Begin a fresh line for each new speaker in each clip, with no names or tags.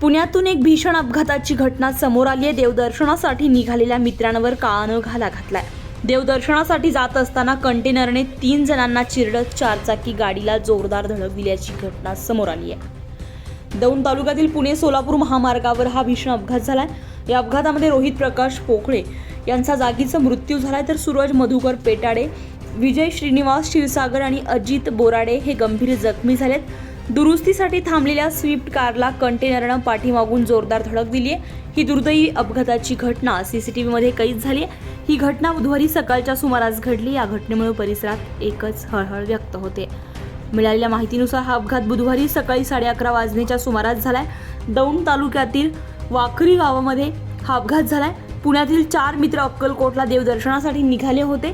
पुण्यातून एक भीषण अपघाताची घटना समोर आली आहे. देवदर्शनासाठी निघालेल्या मित्रांवर काळानं घाला घातलाय. देवदर्शनासाठी जात असताना कंटेनरने तीन जणांना चिरडत चारचाकी गाडीला जोरदार धडक दिल्याची घटना समोर आली आहे. दौंड तालुक्यातील पुणे सोलापूर महामार्गावर हा भीषण अपघात झालाय. या अपघातामध्ये रोहित प्रकाश पोकळे यांचा जागीचा मृत्यू झालाय तर सूरज मधुकर पेटाडे विजय श्रीनिवास क्षीरसागर आणि अजित बोराडे हे गंभीर जखमी झालेत. दुरुस्तीसाठी थांबलेल्या स्विफ्ट कारला कंटेनरनं पाठीमागून जोरदार धडक दिली आहे ही दुर्दैवी अपघाताची घटना सीसीटीव्हीमध्ये कैद झाली आहे ही घटना बुधवारी सकाळच्या सुमारास घडली. या घटनेमुळे परिसरात एकच हळहळ व्यक्त होते. मिळालेल्या माहितीनुसार हा अपघात बुधवारी सकाळी साडे अकरा वाजण्याच्या सुमारास झालाय. दौंड तालुक्यातील वाखरी गावामध्ये हा अपघात झालाय. पुण्यातील चार मित्र अक्कलकोटला देवदर्शनासाठी निघाले होते.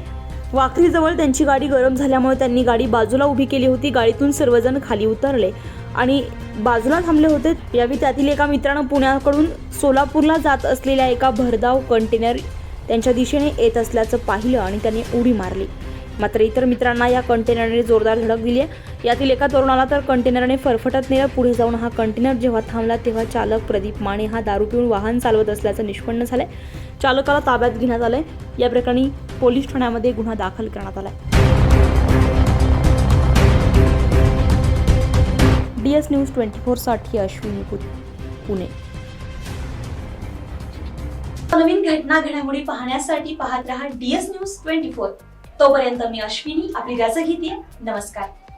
वाखरीजवळ त्यांची गाडी गरम झाल्यामुळे त्यांनी गाडी बाजूला उभी केली होती. गाडीतून सर्वजण खाली उतरले आणि बाजूला थांबले होते. यावेळी त्यातील एका मित्रानं पुण्याकडून सोलापूरला जात असलेल्या एका भरधाव कंटेनर त्यांच्या दिशेने येत असल्याचं पाहिलं आणि त्यांनी उडी मारली. मात्र इतर मित्रांना या कंटेनरने जोरदार धडक दिली आहे. यातील एका तरुणाला तर कंटेनरने फरफटत नेलं. पुढे जाऊन हा कंटेनर जेव्हा थांबला तेव्हा चालक प्रदीप माने हा दारू पिऊन वाहन चालवत असल्याचं निष्पन्न झालंय. चालकाला ताब्यात घेण्यात आलंय. या प्रकरणी पोलीस ठाण्यामध्ये गुन्हा दाखल करण्यात आला डी एस न्यूज ट्वेंटी फोरसाठी अश्विनी पुणे.
नवीन घटना घडामोडी पाहण्यासाठी पाहत रहा डीएस न्यूज ट्वेंटी फोर तोपर्यंत मी अश्विनी आपली रजा घेते. नमस्कार.